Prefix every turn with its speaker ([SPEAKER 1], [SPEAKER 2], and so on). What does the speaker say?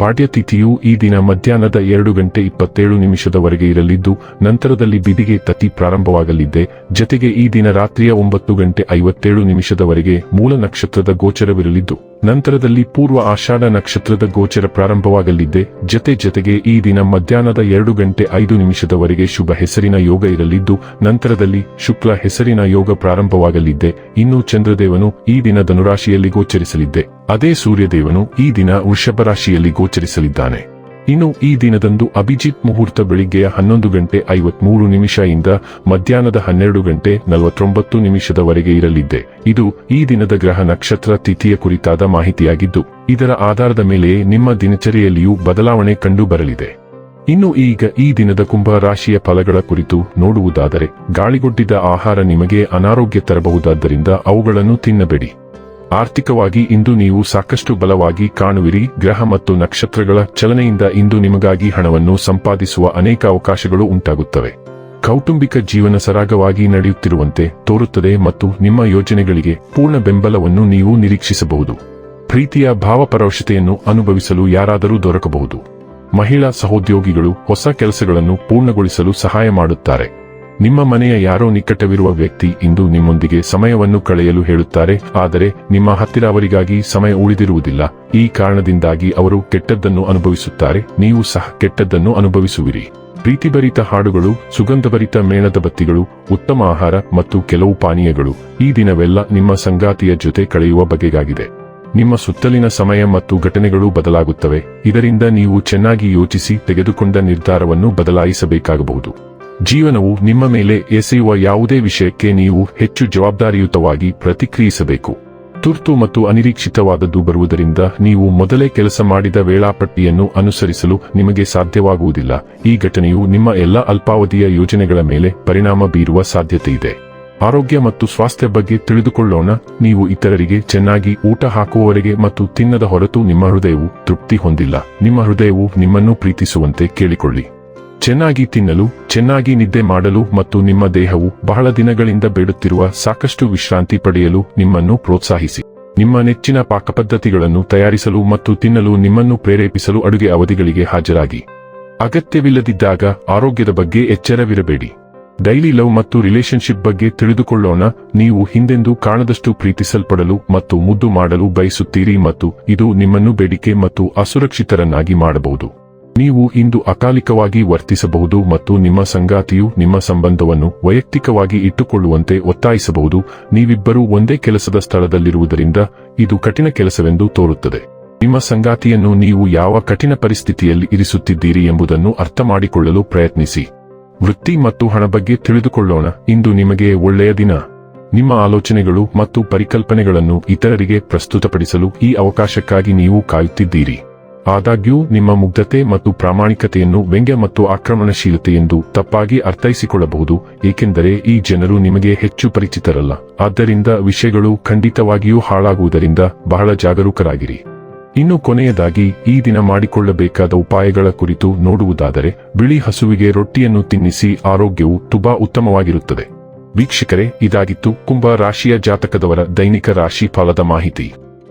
[SPEAKER 1] ಪಾಡ್ಯ ತಿಥಿಯು ಈ ದಿನ ಮಧ್ಯಾಹ್ನದ ಎರಡು ಗಂಟೆ ಇಪ್ಪತ್ತೇಳು ನಿಮಿಷದವರೆಗೆ ಇರಲಿದ್ದು, ನಂತರದಲ್ಲಿ ಬಿದಿಗೆ ತತಿ ಪ್ರಾರಂಭವಾಗಲಿದ್ದೆ. ಜತೆಗೆ ಈ ದಿನ ರಾತ್ರಿಯ ಒಂಬತ್ತು ಗಂಟೆ ಐವತ್ತೇಳು ನಿಮಿಷದವರೆಗೆ ಮೂಲ ನಕ್ಷತ್ರದ ಗೋಚರವಿರಲಿದ್ದು, ನಂತರದಲ್ಲಿ ಪೂರ್ವ ಆಷಾಢ ನಕ್ಷತ್ರದ ಗೋಚರ ಪ್ರಾರಂಭವಾಗಲಿದ್ದೆ. ಜತೆ ಜತೆಗೆ ಈ ದಿನ ಮಧ್ಯಾಹ್ನದ ಎರಡು ಗಂಟೆ ಐದು ನಿಮಿಷದವರೆಗೆ ಶುಭ ಹೆಸರಿನ ಯೋಗ ಇರಲಿದ್ದು, ನಂತರದಲ್ಲಿ ಶುಕ್ಲ ಹೆಸರಿನ ಯೋಗ ಪ್ರಾರಂಭವಾಗಲಿದ್ದೆ. ಇನ್ನು ಚಂದ್ರದೇವನು ಈ ದಿನ ಧನುರಾಶಿಯಲ್ಲಿ ಗೋಚರಿಸಲಿದ್ದೆ. ಅದೇ ಸೂರ್ಯದೇವನು ಈ ದಿನ ವೃಷಭ ರಾಶಿಯಲ್ಲಿ ಗೋಚರಿಸಲಿದ್ದಾನೆ. ಇನ್ನು ಈ ದಿನದಂದು ಅಭಿಜಿತ್ ಮುಹೂರ್ತ ಬೆಳಿಗ್ಗೆಯ ಹನ್ನೊಂದು ಗಂಟೆ ಐವತ್ಮೂರು ಇಂದ ಮಧ್ಯಾಹ್ನದ ಹನ್ನೆರಡು ಗಂಟೆ ನಲವತ್ತೊಂಬತ್ತು ನಿಮಿಷದವರೆಗೆ ಇರಲಿದ್ದೆ. ಇದು ಈ ದಿನದ ಗ್ರಹ ನಕ್ಷತ್ರ ತಿಥಿಯ ಕುರಿತಾದ ಮಾಹಿತಿಯಾಗಿದ್ದು, ಇದರ ಆಧಾರದ ಮೇಲೆ ನಿಮ್ಮ ದಿನಚರಿಯಲ್ಲಿಯೂ ಬದಲಾವಣೆ ಕಂಡು ಬರಲಿದೆ ಇನ್ನು ಈಗ ಈ ದಿನದ ಕುಂಭ ರಾಶಿಯ ಫಲಗಳ ಕುರಿತು ನೋಡುವುದಾದರೆ, ಗಾಳಿಗೊಡ್ಡಿದ ಆಹಾರ ನಿಮಗೆ ಅನಾರೋಗ್ಯ ತರಬಹುದಾದ್ದರಿಂದ ಅವುಗಳನ್ನು ತಿನ್ನಬೇಡಿ. ಆರ್ಥಿಕವಾಗಿ ಇಂದು ನೀವು ಸಾಕಷ್ಟು ಬಲವಾಗಿ ಕಾಣುವಿರಿ. ಗ್ರಹ ಮತ್ತು ನಕ್ಷತ್ರಗಳ ಚಲನೆಯಿಂದ ಇಂದು ನಿಮಗಾಗಿ ಹಣವನ್ನು ಸಂಪಾದಿಸುವ ಅನೇಕ ಅವಕಾಶಗಳು ಉಂಟಾಗುತ್ತವೆ. ಕೌಟುಂಬಿಕ ಜೀವನ ಸರಾಗವಾಗಿ ನಡೆಯುತ್ತಿರುವಂತೆ ತೋರುತ್ತದೆ ಮತ್ತು ನಿಮ್ಮ ಯೋಜನೆಗಳಿಗೆ ಪೂರ್ಣ ಬೆಂಬಲವನ್ನು ನೀವು ನಿರೀಕ್ಷಿಸಬಹುದು. ಪ್ರೀತಿಯ ಭಾವಪರವಶತೆಯನ್ನು ಅನುಭವಿಸಲು ಯಾರಾದರೂ ದೊರಕಬಹುದು. ಮಹಿಳಾ ಸಹೋದ್ಯೋಗಿಗಳು ಹೊಸ ಕೆಲಸಗಳನ್ನು ಪೂರ್ಣಗೊಳಿಸಲು ಸಹಾಯ ಮಾಡುತ್ತಾರೆ. ನಿಮ್ಮ ಮನೆಯ ಯಾರೋ ನಿಕಟವಿರುವ ವ್ಯಕ್ತಿ ಇಂದು ನಿಮ್ಮೊಂದಿಗೆ ಸಮಯವನ್ನು ಕಳೆಯಲು ಹೇಳುತ್ತಾರೆ, ಆದರೆ ನಿಮ್ಮ ಹತ್ತಿರ ಅವರಿಗಾಗಿ ಸಮಯ ಉಳಿದಿರುವುದಿಲ್ಲ. ಈ ಕಾರಣದಿಂದಾಗಿ ಅವರು ಕೆಟ್ಟದ್ದನ್ನು ಅನುಭವಿಸುತ್ತಾರೆ, ನೀವು ಸಹ ಕೆಟ್ಟದ್ದನ್ನು ಅನುಭವಿಸುವಿರಿ. ಪ್ರೀತಿಭರಿತ ಹಾಡುಗಳು, ಸುಗಂಧಭರಿತ ಮೇಣದ ಬತ್ತಿಗಳು, ಉತ್ತಮ ಆಹಾರ ಮತ್ತು ಕೆಲವು ಪಾನೀಯಗಳು, ಈ ದಿನವೆಲ್ಲ ನಿಮ್ಮ ಸಂಗಾತಿಯ ಜೊತೆ ಕಳೆಯುವ ಬಗೆಗಾಗಿದೆ. ನಿಮ್ಮ ಸುತ್ತಲಿನ ಸಮಯ ಮತ್ತು ಘಟನೆಗಳು ಬದಲಾಗುತ್ತವೆ, ಇದರಿಂದ ನೀವು ಚೆನ್ನಾಗಿ ಯೋಚಿಸಿ ತೆಗೆದುಕೊಂಡ ನಿರ್ಧಾರವನ್ನು ಬದಲಾಯಿಸಬೇಕಾಗಬಹುದು. ಜೀವನವು ನಿಮ್ಮ ಮೇಲೆ ಎಸೆಯುವ ಯಾವುದೇ ವಿಷಯಕ್ಕೆ ನೀವು ಹೆಚ್ಚು ಜವಾಬ್ದಾರಿಯುತವಾಗಿ ಪ್ರತಿಕ್ರಿಯಿಸಬೇಕು. ತುರ್ತು ಮತ್ತು ಅನಿರೀಕ್ಷಿತವಾದದ್ದು ಬರುವುದರಿಂದ ನೀವು ಮೊದಲೇ ಕೆಲಸ ಮಾಡಿದ ವೇಳಾಪಟ್ಟಿಯನ್ನು ಅನುಸರಿಸಲು ನಿಮಗೆ ಸಾಧ್ಯವಾಗುವುದಿಲ್ಲ. ಈ ಘಟನೆಯು ನಿಮ್ಮ ಎಲ್ಲ ಅಲ್ಪಾವಧಿಯ ಯೋಜನೆಗಳ ಮೇಲೆ ಪರಿಣಾಮ ಬೀರುವ ಸಾಧ್ಯತೆಯಿದೆ. ಆರೋಗ್ಯ ಮತ್ತು ಸ್ವಾಸ್ಥ್ಯ ಬಗ್ಗೆ ತಿಳಿದುಕೊಳ್ಳೋಣ. ನೀವು ಇತರರಿಗೆ ಚೆನ್ನಾಗಿ ಊಟ ಹಾಕುವವರೆಗೆ ಮತ್ತು ತಿನ್ನದ ಹೊರತು ನಿಮ್ಮ ಹೃದಯವು ತೃಪ್ತಿ ಹೊಂದಿಲ್ಲ. ನಿಮ್ಮ ಹೃದಯವು ನಿಮ್ಮನ್ನು ಪ್ರೀತಿಸುವಂತೆ ಕೇಳಿಕೊಳ್ಳಿ. ಚೆನ್ನಾಗಿ ತಿನ್ನಲು, ಚೆನ್ನಾಗಿ ನಿದ್ದೆ ಮಾಡಲು ಮತ್ತು ನಿಮ್ಮ ದೇಹವು ಬಹಳ ದಿನಗಳಿಂದ ಬೇಡುತ್ತಿರುವ ಸಾಕಷ್ಟು ವಿಶ್ರಾಂತಿ ಪಡೆಯಲು ನಿಮ್ಮನ್ನು ಪ್ರೋತ್ಸಾಹಿಸಿ. ನಿಮ್ಮ ನೆಚ್ಚಿನ ಪಾಕಪದ್ಧತಿಗಳನ್ನು ತಯಾರಿಸಲು ಮತ್ತು ತಿನ್ನಲು ನಿಮ್ಮನ್ನು ಪ್ರೇರೇಪಿಸಲು ಅಡುಗೆ ಅವಧಿಗಳಿಗೆ ಹಾಜರಾಗಿ. ಅಗತ್ಯವಿಲ್ಲದಿದ್ದಾಗ ಆರೋಗ್ಯದ ಬಗ್ಗೆ ಎಚ್ಚರವಿರಬೇಡಿ. ಡೈಲಿ ಲವ್ ಮತ್ತು ರಿಲೇಶನ್ಶಿಪ್ ಬಗ್ಗೆ ತಿಳಿದುಕೊಳ್ಳೋಣ, ನೀವು ಹಿಂದೆಂದು ಕಾಣದಷ್ಟು ಪ್ರೀತಿಸಲ್ಪಡಲು ಮತ್ತು ಮುದ್ದು ಮಾಡಲು ಬಯಸುತ್ತೀರಿ ಮತ್ತು ಇದು ನಿಮ್ಮನ್ನು ಬೇಡಿಕೆ ಮತ್ತು ಅಸುರಕ್ಷಿತರನ್ನಾಗಿ ಮಾಡಬಹುದು. ನೀವು ಇಂದು ಅಕಾಲಿಕವಾಗಿ ವರ್ತಿಸಬಹುದು ಮತ್ತು ನಿಮ್ಮ ಸಂಗಾತಿಯು ನಿಮ್ಮ ಸಂಬಂಧವನ್ನು ವೈಯಕ್ತಿಕವಾಗಿ ಇಟ್ಟುಕೊಳ್ಳುವಂತೆ ಒತ್ತಾಯಿಸಬಹುದು. ನೀವಿಬ್ಬರೂ ಒಂದೇ ಕೆಲಸದ ಸ್ಥಳದಲ್ಲಿರುವುದರಿಂದ ಇದು ಕಠಿಣ ಕೆಲಸವೆಂದು ತೋರುತ್ತದೆ. ನಿಮ್ಮ ಸಂಗಾತಿಯನ್ನು ನೀವು ಯಾವ ಕಠಿಣ ಪರಿಸ್ಥಿತಿಯಲ್ಲಿ ಇರಿಸುತ್ತಿದ್ದೀರಿ ಎಂಬುದನ್ನು ಅರ್ಥಮಾಡಿಕೊಳ್ಳಲು ಪ್ರಯತ್ನಿಸಿ. ವೃತ್ತಿ ಮತ್ತು ಹಣ ಬಗ್ಗೆ ತಿಳಿದುಕೊಳ್ಳೋಣ. ಇಂದು ನಿಮಗೆ ಒಳ್ಳೆಯ ದಿನ. ನಿಮ್ಮ ಆಲೋಚನೆಗಳು ಮತ್ತು ಪರಿಕಲ್ಪನೆಗಳನ್ನು ಇತರರಿಗೆ ಪ್ರಸ್ತುತಪಡಿಸಲು ಈ ಅವಕಾಶಕ್ಕಾಗಿ ನೀವು ಕಾಯುತ್ತಿದ್ದೀರಿ. ಆದಾಗ್ಯೂ, ನಿಮ್ಮ ಮುಗ್ಧತೆ ಮತ್ತು ಪ್ರಾಮಾಣಿಕತೆಯನ್ನು ವ್ಯಂಗ್ಯ ಮತ್ತು ಆಕ್ರಮಣಶೀಲತೆ ಎಂದು ತಪ್ಪಾಗಿ ಅರ್ಥೈಸಿಕೊಳ್ಳಬಹುದು, ಏಕೆಂದರೆ ಈ ಜನರು ನಿಮಗೆ ಹೆಚ್ಚು ಪರಿಚಿತರಲ್ಲ. ಆದ್ದರಿಂದ ವಿಷಯಗಳು ಖಂಡಿತವಾಗಿಯೂ ಹಾಳಾಗುವುದರಿಂದ ಬಹಳ ಜಾಗರೂಕರಾಗಿರಿ. ಇನ್ನು ಕೊನೆಯದಾಗಿ, ಈ ದಿನ ಮಾಡಿಕೊಳ್ಳಬೇಕಾದ ಉಪಾಯಗಳ ಕುರಿತು ನೋಡುವುದಾದರೆ, ಬಿಳಿ ಹಸುವಿಗೆ ರೊಟ್ಟಿಯನ್ನು ತಿನ್ನಿಸಿ ಆರೋಗ್ಯವು ತುಂಬಾ ಉತ್ತಮವಾಗಿರುತ್ತದೆ. ವೀಕ್ಷಕರೇ, ಇದಾಗಿತ್ತು ಕುಂಭ ರಾಶಿಯ ಜಾತಕದವರ ದೈನಿಕ ರಾಶಿ ಫಲದ ಮಾಹಿತಿ.